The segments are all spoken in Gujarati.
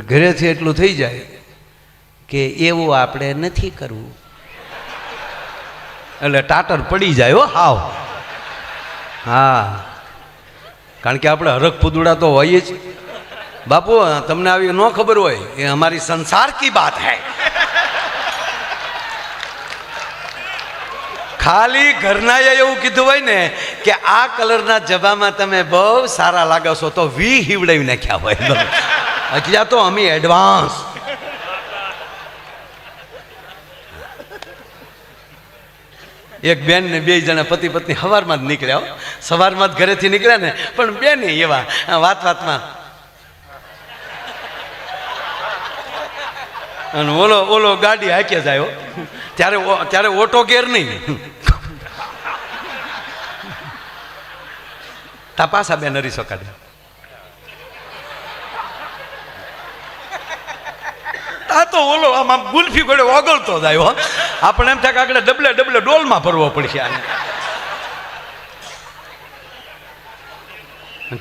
ઘરેથી એટલું થઈ જાય કે એવું આપણે નથી કરવું. એટલે ટાટર પડી જાય હો, હાવ. હા. કારણ કે આપણે હરખ પુદુડા તો હોઈએ જ. બાપુ, તમને આવી ન ખબર હોય, એ અમારી સંસાર કી બાત હૈ. ખાલી ઘરનાએ એવું કીધું હોય ને કે આ કલરના જબામાં તમે બહુ સારા લાગો છો, તો વી હિવડાવી નાખ્યા હોય. અત્યારે તો અમે એડવાન્સ એક બેન ને બે જણા પતિ પત્ની સવારમાં જ નીકળ્યા સવારમાં જ ઘરેથી નીકળ્યા ને, પણ બેન એવા વાત વાતમાં. અને ઓલો ઓલો ગાડી હાકે જાય. ત્યારે ત્યારે ઓટો ગેર નહીં. તા બેન હરી શકાડે તો ઓલો આમ આમ ગુલ્ફી ગોળે ઓગળતો હો. આપણે એમ થાય કે આગળ ડબલે ડબલે ડોલમાં ભરવો પડશે આને.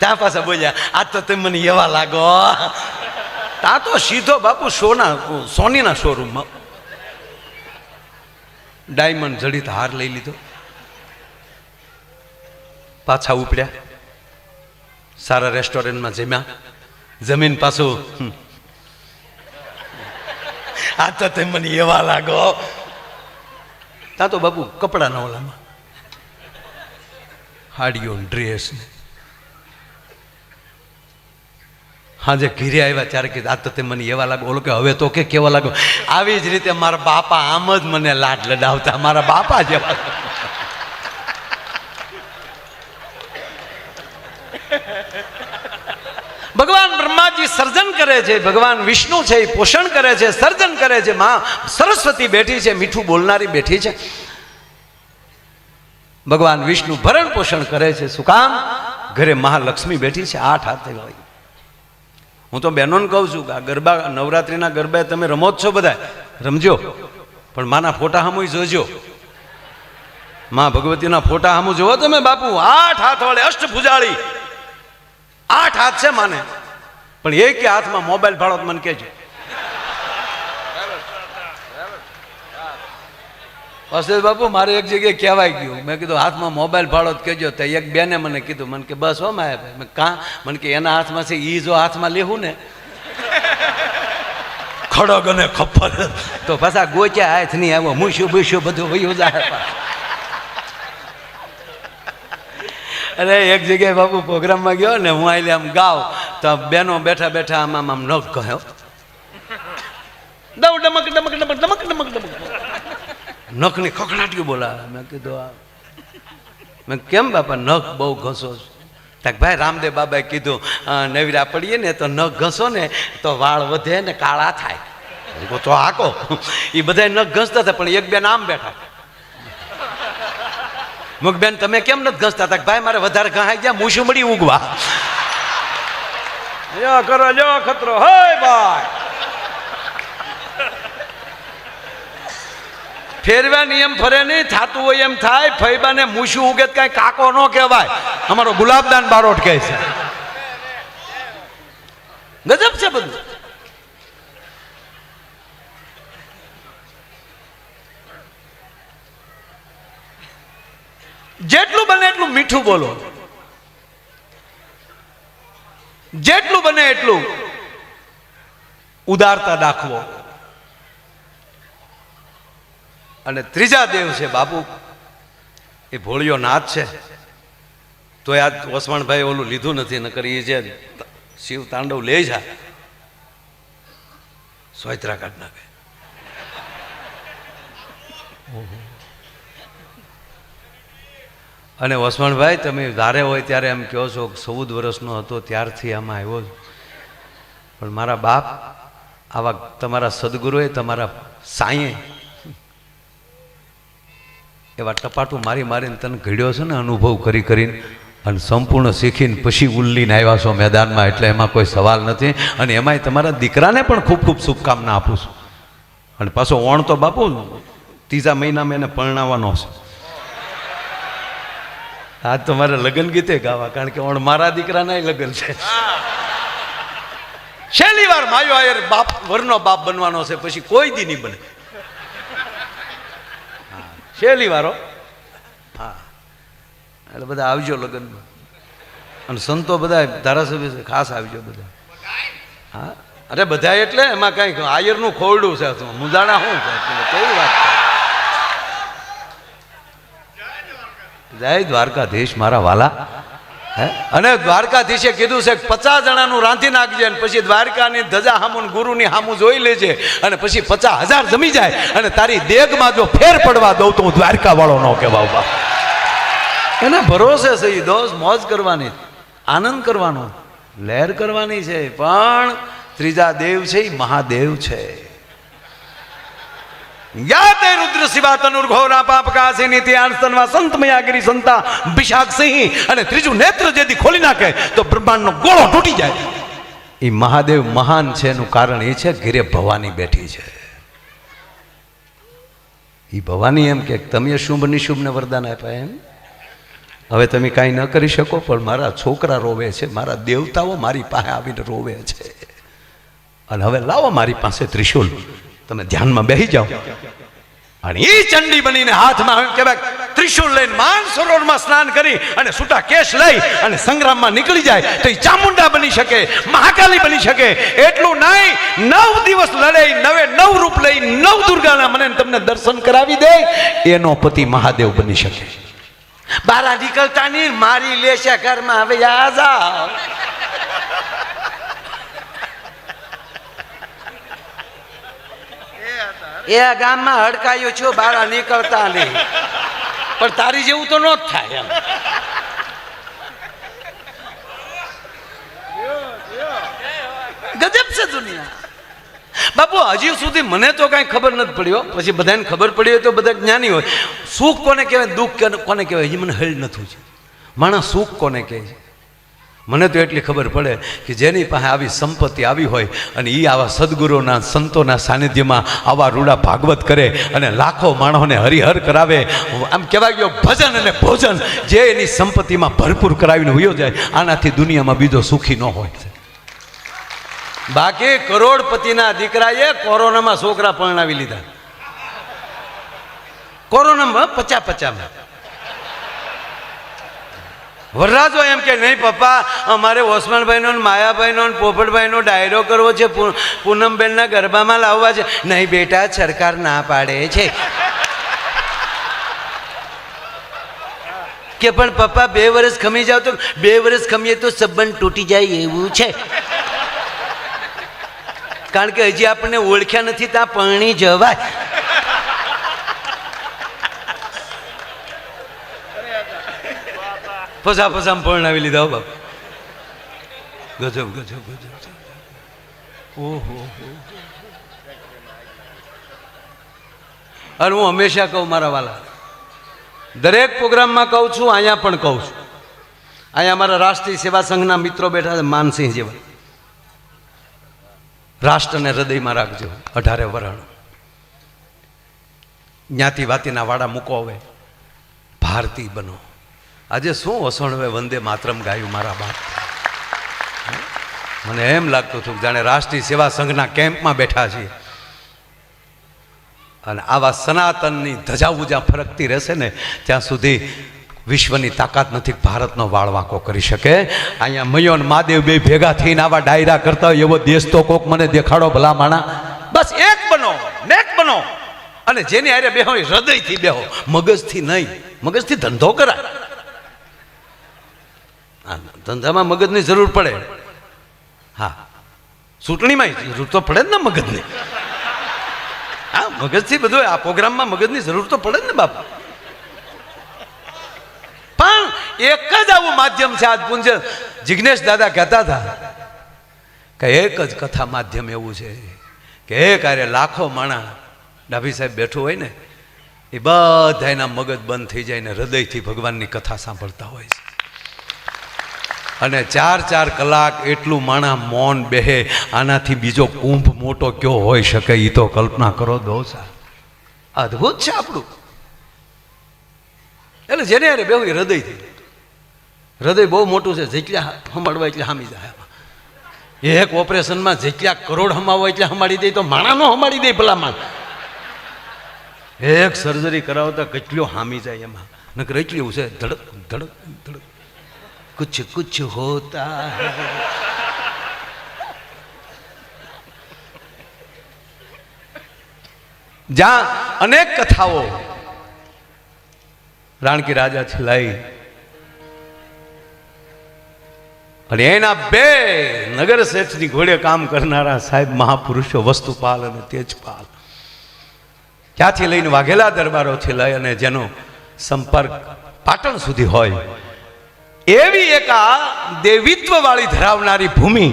ત્યાં પાછા બોલ્યા, આ તો તમે મને એવા લાગો તા તો સીધો બાપુ સોના, સોનીના શોરૂમમાં ડાયમંડ જડિત હાર લઈ લીધો. પાછા ઉપડ્યા. સારા રેસ્ટોરન્ટમાં જમ્યા. જમીન પાછું. આ તો તમે મને એવા લાગો. તા તો બાપુ કપડાના ઓલામાં. હાડીઓ ડ્રેસ ને. હાજે ઘીરે આવ્યા ત્યારે કે આ તો તે મને એવા લાગો. ઓલો કે હવે તો કે કેવા લાગો? આવી જ રીતે મારા બાપા આમ જ મને લાડ લડાવતા મારા બાપા જેવા. ભગવાન સર્જન કરે છે, ભગવાન વિષ્ણુ છે એ પોષણ કરે છે, સર્જન કરે છે. માં સરસ્વતી બેઠી છે, મીઠું બોલનારી બેઠી છે. ભગવાન વિષ્ણુ ભરણ પોષણ કરે છે, શું કામ? ઘરે મહાલક્ષ્મી બેઠી છે, આઠ હાથે હોય. હું તો બહેનોને કહું છું કે આ ગરબા, નવરાત્રિના ગરબા તમે રમો જ છો બધા. રમજો. પણ માના ફોટા સામુ જોજો. માં ભગવતીના ફોટા સામુ જોવો તમે બાપુ. આઠ હાથ વાળે અષ્ટ ભુજાળી આઠ હાથ છે માને. પણ એ કે હાથમાં મોબાઈલ ભાડો તો મને કહેજો. વસુદેવ બાપુ મારે એક જગ્યાએ કહેવાય ગયું. મેં કીધું હાથમાં મોબાઈલ ભાડો જ કહેજો. તો એક બેને મને કીધું મને કે બસ હો માયા મેં કાં મને કે એના હાથમાં છે એ જો હાથમાં લેવું ને. ખડગ અને ખપ્પર. તો પાછા ગોચ્યા હાથ નહીં આવ્યો. મૂસ્યું બૂસ્યું બધું વયું જાય. અરે એક જગ્યાએ બાપુ પ્રોગ્રામમાં ગયો ને હું આઈ આમ ગાવ. તો બેનો બેઠા બેઠા આમ આમ નખ કહ્યો દઉં ડમક ડમક ડમક ડમક ડમક ડમક. નખની ખખડાટ્યું બોલાવે. મેં કીધું આ મેં કેમ બાપા નખ બહુ ઘસો છો? તાક ભાઈ રામદેવ બાબાએ કીધું નવીરા પડીએ ને તો નખ ઘસો ને તો વાળ વધે ને કાળા થાય. તો હાકો એ બધા નખ ઘસતા હતા પણ એક બેન આમ બેઠા. મુખ બેન તમે કેમ નથી ઘસતા? હતા ભાઈ મારે વધારે ઘાઈ ગયા મૂછું મળી ઉગવા. લ્યો ભાઈ. ફેરવા નિયમ ફરે નહીં, થાતું હોય એમ થાય, ફૈબાને મૂછું ઉગે કાંઈ કાકો ન કહેવાય. અમારો ગુલાબદાન બારોટ કહે છે. ગજબ છે બધું. જેટલું બને એટલું મીઠું બોલો જેટલું બને એટલું? ઉદારતા દાખવો. અને ત્રીજા દેવ છે, બાપુ. એ ભોળિયો નાથ છે. તો આ વસવાણભાઈ ઓલું લીધું નથી, નકર એ જે શિવ તાંડવ લે જા સોયત્રા કાઢ નાખે અને વસવાણભાઈ, તમે ધારે હોય ત્યારે એમ કહો છો ચૌદ વર્ષનો હતો, ત્યારથી આમાં આવ્યો પણ મારા બાપ, આવા તમારા સદગુરુએ તમારા સાંયે એવા ટપાટું મારી મારીને તને ઘડ્યો છે ને અનુભવ કરી કરીને અને સંપૂર્ણ શીખીને પછી ઉલ્લીને આવ્યા છો મેદાનમાં. એટલે એમાં કોઈ સવાલ નથી અને એમાંય તમારા દીકરાને પણ ખૂબ ખૂબ શુભકામના આપું છું. અને પાછો ઓણ તો બાપુ, ત્રીજા મહિનામાં એને પરણાવવાનો છે. આ તો મારે લગ્ન ગીતે ગાવા, કારણ કે ઓણ મારા દીકરાના લગ્ન છે. છેલ્લી વાર માયો આયર બાપ વરનો બાપ બનવાનો છે પછી કોઈ દી નહીં બને. છેલ્લી વારો હો. એટલે બધા આવજો લગ્નમાં. અને સંતો બધા ધારાસભ્ય છે, ખાસ આવજો બધા. હા અરે બધા એટલે એમાં કઈ આયરનું ખોરડું છે મુદાણા શું છે કેવી વાત છે? જય દ્વારકાધીશ મારા વાલા. અને દ્વારકાધીશે કીધું છે પચાસ જણાનું રાંધી નાખજે અને પછી દ્વારકાની ધજા હામું ગુરુની હામું જોઈ લેજે અને પછી પચાસ હજાર જમી જાય અને તારી દેગમાં જો ફેર પડવા દઉં તો હું દ્વારકા વાળો ન કહેવા ઊભા એને ભરોસે છે ઈ દોસ્ત મોજ કરવાની, આનંદ કરવાનો, લહેર કરવાની છે. પણ ત્રીજા દેવ છે એ મહાદેવ છે. યાતે રુદ્ર શિવા તનુર ઘોરા પાપ કાસી નીતિ આણસ્તનવા સંત મયાગીરી સંતા બિશાક સિંહ અને ત્રીજું નેત્ર જેથી ખોલી નાખે તો બ્રહ્માંડનો ગોળો તૂટી જાય. એ મહાદેવ મહાન છે એનું કારણ એ છે ઘેરે ભવાની બેઠી છે. એ ભવાની એમ કે તમે શુભ નિશુભને વરદાન આપ્યા એમ? હવે તમે કાંઈ ન કરી શકો, પણ મારા છોકરા રોવે છે, મારા દેવતાઓ મારી પાસે આવીને રોવે છે. અને હવે લાવો મારી પાસે ત્રિશુલ. તમે ધ્યાનમાં બેસી જાઓ. અને એ ચંડી બનીને હાથમાં એમ કહેવાય ત્રિશુલ લઈને માન સરોવરમાં સ્નાન કરી અને છૂટા કેશ લઈ અને સંગ્રામમાં નીકળી જાય તો એ ચામુંડા બની શકે, મહાકાલી બની શકે. એટલું નહીં, નવ દિવસ લડે નવે નવ રૂપ લઈ, નવ દુર્ગાના મને તમને દર્શન કરાવી દે, એનો પતિ મહાદેવ બની શકે. બારા નીકળતા નહીં મારી લેશે ઘરમાં, હવે આ જાઓ એ ગામમાં હડકાયો છો, બારા નીકળતા નહીં. પણ તારી જેવું તો ન જ થાય એમ. ગજબ છે દુનિયા. બાપુ, હજી સુધી મને તો કાંઈ ખબર નથી પડ્યો પછી બધાને ખબર પડી હોય તો બધા જ્ઞાની હોય. સુખ કોને કહેવાય? દુઃખ કોને કહેવાય? હજી મને હેલ નથી છે માણસ સુખ કોને કહે છે? મને તો એટલી ખબર પડે કે જેની પાસે આવી સંપત્તિ આવી હોય અને એ આવા સદગુરુના, સંતોના સાનિધ્યમાં આવા રૂડા ભાગવત કરે અને લાખો માણસોને હરિહર કરાવે, આમ કહેવાય ગયો ભજન અને ભોજન. જે એની સંપત્તિમાં ભરપૂર કરાવીને વયો જાય, આનાથી દુનિયામાં બીજો સુખી ન હોય. બાકી કરોડપતિના દીકરાએ કોરોનામાં છોકરા પરણાવી લીધા. કોરોનામાં પચા પચામાં વરરાજો એમ કે, નહીં, પપ્પા, અમારે ઓસમાનભાઈનો માયાભાઈનો પોપટભાઈનો ડાયરો કરવો છે પૂનમબેનના ગરબામાં લાવવા છે. નહીં, બેટા, સરકાર ના પાડે છે. કે, પણ પપ્પા, બે વર્ષ ખમી જાવ તો, બે વર્ષ ખમીએ તો સંબંધ તૂટી જાય એવું છે. કારણ કે હજી આપણને ઓળખ્યા નથી, ત્યાં પરણી જવાય. ફસા ફસા પરણાવી લીધા બાપ. ગજબ ગજબ ગજબ. ઓહો અને હું હંમેશા કહું મારા વાલા, દરેક પ્રોગ્રામમાં કહું છું, અહીંયા પણ કહું છું. અહીંયા અમારા રાષ્ટ્રીય સેવા સંઘના મિત્રો બેઠા છે, માનસિંહ જેવા. રાષ્ટ્રને હૃદયમાં રાખજો, અઢારે વરણ. જ્ઞાતિ વાતિના વાડા મૂકો હવે. ભારતી બનો. આજે શું વસણ હવે વંદે માતરમ ગાયું મારા બાપ? મને એમ લાગતું હતું જાણે રાષ્ટ્રીય સેવા સંઘના કેમ્પમાં બેઠા છીએ. અને આવા સનાતનની ધજાવું જ્યાં ફરકતી રહેશે ને, ત્યાં સુધી વિશ્વની તાકાત નથી ભારતનો વાળવાંકો કરી શકે. અહીંયા મયો અને મહાદેવ બે ભેગા થઈને આવા ડાયરા કરતા હોય, એવો દેશ તો કોક મને દેખાડો ભલા માણા બસ એક બનો, નેક બનો. અને જેની આરે બેહો હૃદયથી બેહો, મગજથી નહીં. મગજથી ધંધો કરાય. ધંધામાં મગજની જરૂર પડે. હા. ચૂંટણીમાં જરૂર તો પડે જ ને મગજની. હા, મગજથી બધું આ પ્રોગ્રામમાં મગજની જરૂર તો પડે જ ને બાપા. પણ એક જ આવું માધ્યમ છે આજ પૂંજ જિજ્ઞેશ દાદા કહેતા હતા કે એક જ કથા માધ્યમ એવું છે કે એક આરે લાખો માણા ડાભી સાહેબ બેઠું હોય ને, એ બધા એના મગજ બંધ થઈ જાય ને હૃદયથી ભગવાનની કથા સાંભળતા હોય છે. અને ચાર ચાર કલાક એટલું માણા મૌન બેહે, આનાથી બીજો કુંભ મોટો કયો હોઈ શકે એ તો કલ્પના કરો દોસા. અદ્ભુત છે આપણું. એટલે જેને અરે બેહું હૃદયથી હૃદય બહુ મોટું છે, જેટલા સંભાળવા એટલે હામી જાય. એક ઓપરેશનમાં જેટલા કરોડ હમાવો એટલે હમાડી દે તો માણાનો હમાડી દે ભલામાં એક સર્જરી કરાવતા કેટલો હામી જાય એમાં. નકર એટલી છે, ધડક ધડક ધડક. કુછ હોતા હૈ. જ્યાં અનેક કથાઓ રાણકી રાજાથી લઈ અને એના બે નગર શેઠની ઘોડે કામ કરનારા સાહેબ મહાપુરુષો વસ્તુપાલ અને તેજપાલ ત્યાંથી લઈને વાઘેલા દરબારોથી લઈ અને જેનો સંપર્ક પાટણ સુધી હોય એવી એક આ દેવિત્વવાળી ધરાવનારી ભૂમિ.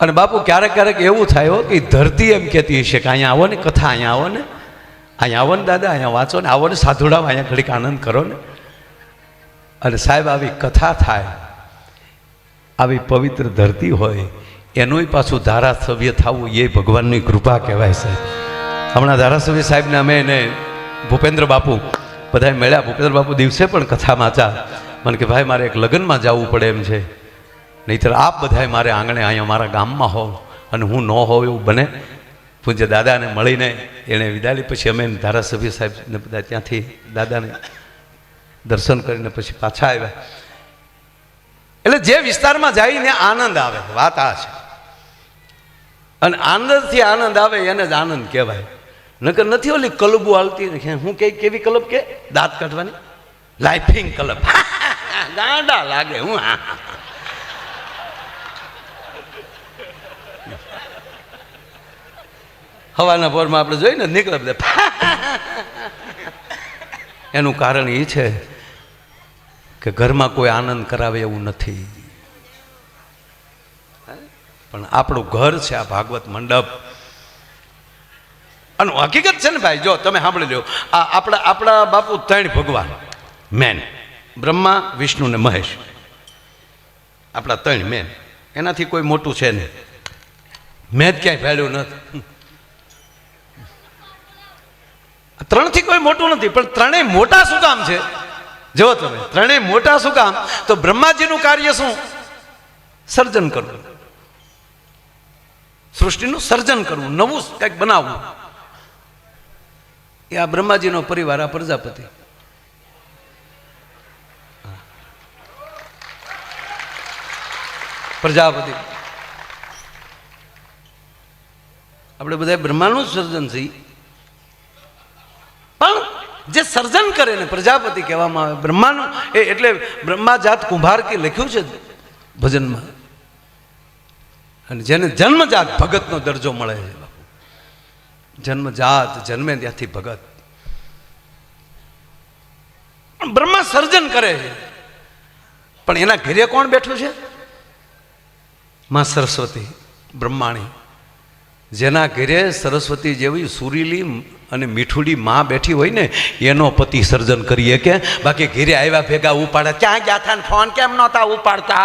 અને બાપુ ક્યારેક ક્યારેક એવું થાય કે ધરતી એમ કહેતી હશે કે અહીંયા આવો ને, કથા અહીંયા આવો ને. અહીંયા આવો ને દાદા, અહીંયા વાંચો ને, આવો ને સાધુડાવ અહીંયા ઘડીક આનંદ કરો ને. અને સાહેબ, આવી કથા થાય, આવી પવિત્ર ધરતી હોય એનોય પાછું ધારાસભ્ય થવું એ ભગવાનની કૃપા કહેવાય છે હમણાં ધારાસભ્ય સાહેબને અમે એને ભૂપેન્દ્ર બાપુ બધા મળ્યા. ભૂપેન્દ્ર બાપુ દિવસે પણ કથા વાંચા મને કે ભાઈ, મારે એક લગ્નમાં જવું પડે એમ છે. નહીંતર આપ બધાય મારે આંગણે અહીંયા મારા ગામમાં હોવ અને હું ન હોઉં એવું બને. પૂજ્ય દાદાને મળીને એણે વિદાય પછી અમે ધારાસભ્ય સાહેબને બધા ત્યાંથી દાદાને દર્શન કરીને પછી પાછા આવ્યા. એટલે જે વિસ્તારમાં જઈને આનંદ આવે, વાત આ છે. અને આનંદથી આનંદ આવે એને જ આનંદ કહેવાય. નકર નથી ઓલી કલબુ હાલતી હું કે કેવી કલબ કે? દાંત કાઢવાની? લાઇફિંગ કલબ. ગાંડા લાગે હું, હા હવાના ભોરમાં આપણે જોઈને નીકળે બધા. એનું કારણ એ છે કે ઘરમાં કોઈ આનંદ કરાવે એવું નથી. પણ આપણું ઘર છે આ ભાગવત મંડપ. અને હકીકત છે ને ભાઈ, જો તમે સાંભળી લો આ આપણા આપણા બાપુ ત્રણ ભગવાન, મેન. બ્રહ્મા, વિષ્ણુ ને મહેશ. આપણા ત્રણ મેન. એનાથી કોઈ મોટું છે નહીં. મેં જ ક્યાંય ફેળ્યું નથી. ત્રણથી કોઈ મોટું નથી, પણ ત્રણેય મોટા શું કામ છે? જો તમે, ત્રણેય મોટા શું કામ? તો બ્રહ્માજીનું કાર્ય શું? સર્જન કરવું. સૃષ્ટિનું સર્જન કરવું, નવું કંઈક બનાવવું. એ આ બ્રહ્માજીનો પરિવાર, આ પ્રજાપતિ. પ્રજાપતિ. આપણે બધા બ્રહ્માનું સર્જન થઈ પણ જે સર્જન કરે ને પ્રજાપતિ કહેવામાં આવે, બ્રહ્માનું, એ એટલે બ્રહ્માજાત કુંભાર કે લખ્યું છે ભજનમાં. અને જેને જન્મજાત ભગતનો દરજ્જો મળે છે. જન્મજાત, જન્મે ત્યાંથી ભગત. બ્રહ્મા સર્જન કરે છે. પણ એના ઘેરે કોણ બેઠું છે? માં સરસ્વતી, બ્રહ્માણી. જેના ઘરે સરસ્વતી જેવી સુરીલી અને મીઠુડી માં બેઠી હોય ને, એનો પતિ સર્જન કરીએ કે બાકી ઘરે આવ્યા ભેગા ઉપાડે. ક્યાં ગયા હતા ફોન કેમ નહોતા ઉપાડતા?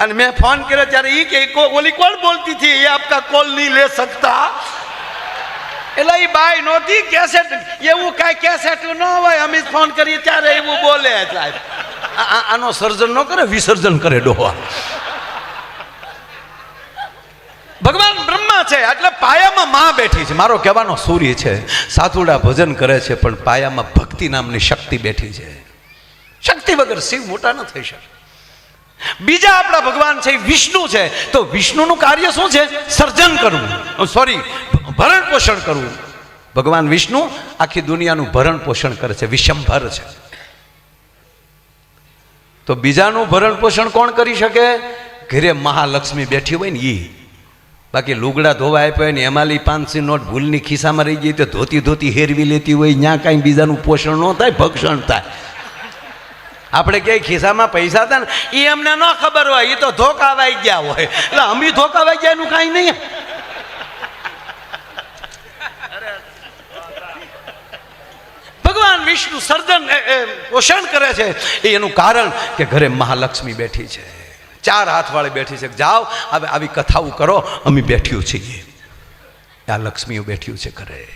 અને મેં ફોન કર્યો ત્યારે એ કે ઓલી કોણ બોલતી હતી? એ આપકા કોલ નહીં લે શકતા. એટલે એ બાઈ નહોતી, કેસેટ, એવું કાંઈ કેસેટ ન હોય. અમે ફોન કરીએ ત્યારે એવું બોલે સાહેબ આનો સર્જન ન કરે, વિસર્જન કરે ડોહા. ભગવાન બ્રહ્મા છે, એટલે પાયામાં માં બેઠી છે. મારો કહેવાનો સૂર્ય છે, સાધુડા ભજન કરે છે, પણ પાયામાં ભક્તિ નામની શક્તિ બેઠી છે. શક્તિ વગર શિવ મોટા ન થઈ શકે. બીજા આપણા ભગવાન છે વિષ્ણુ છે. તો વિષ્ણુનું કાર્ય શું છે? સર્જન કરવું. સોરી ભરણ પોષણ કરવું. ભગવાન વિષ્ણુ આખી દુનિયાનું ભરણ પોષણ કરે છે વિષંભર છે. તો બીજાનું ભરણ પોષણ કોણ કરી શકે? ઘરે મહાલક્ષ્મી બેઠી હોય ને એ બાકી લુગડા ધોવા આપ્યા હોય ને એમાંલી પાંચસી નોટ ભૂલની ખિસ્સામાં રહી ગઈ તો ધોતી ધોતી હેરવી લેતી હોય ત્યાં કાંઈ બીજાનું પોષણ ન થાય, ભક્ષણ થાય. આપણે ક્યાંય ખિસ્સામાં પૈસા હતા ને એ અમને ન ખબર હોય એ તો ધોકાવાઈ ગયા હોય. એટલે અમે ધોકાવાઈ ગયા એનું કાંઈ નહીં. ભગવાન સર્જન પોષણ કરે છે. એ એનું કારણ કે ઘરે મહાલક્ષ્મી બેઠી છે. ચાર હાથવાળી બેઠી છે. જાઓ, હવે આવી કથાઓ કરો. અમે બેઠ્યું છીએ. આ લક્ષ્મીઓ બેઠ્યું છે ઘરે.